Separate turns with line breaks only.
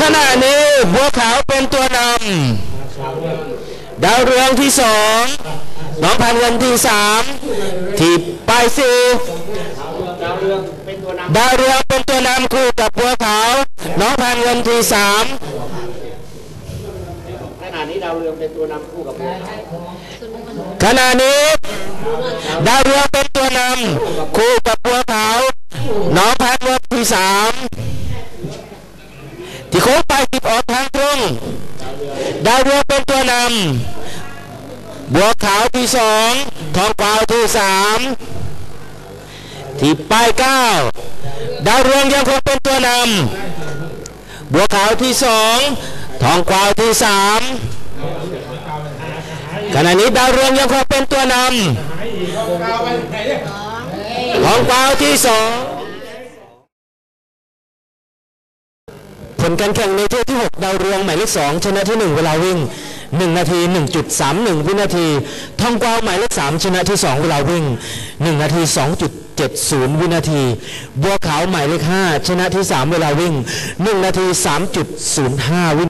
ขณะนี้บัวขาวเป็นตัวนำดาวเรืองที่สองน้องพันเงินที่สามที่ปลายสี่
ดาวเรืองเป็นตัวนำ
ดาวเรืองเป็นตัวนำคู่กับบัวขาวน้องพันเงินที่สาม
ขณะนี้ดาวเรืองเป็นตัวนำคู่กับบัวขาว
ขณะนี้ ที่โค้งไปสิบออกทางตรงดาวเรืองเป็นตัวนำบัวขาวที่สองทองกวาวที่สามที่ป้ายเก้าดาวเรืองยังคงเป็นตัวนำบัวขาวที่สองทองกวาวที่สามขณะนี้ดาวเรืองยังคงเป็นตัวนำทองกวาวที่สอง ลการแข่งในเที่ยวที่ 6 ดาวเรืองหมายเลข 2 ชนะที่ 1 เวลาวิ่ง 1 นาที 1.31 วินาที ทองกวาวหมายเลข 3 ชนะที่ 2 เวลาวิ่ง 1 นาที 2.70 วินาที บัวขาวหมายเลข 5 ชนะที่ 3 เวลาวิ่ง 1 นาที 3.05 วินาที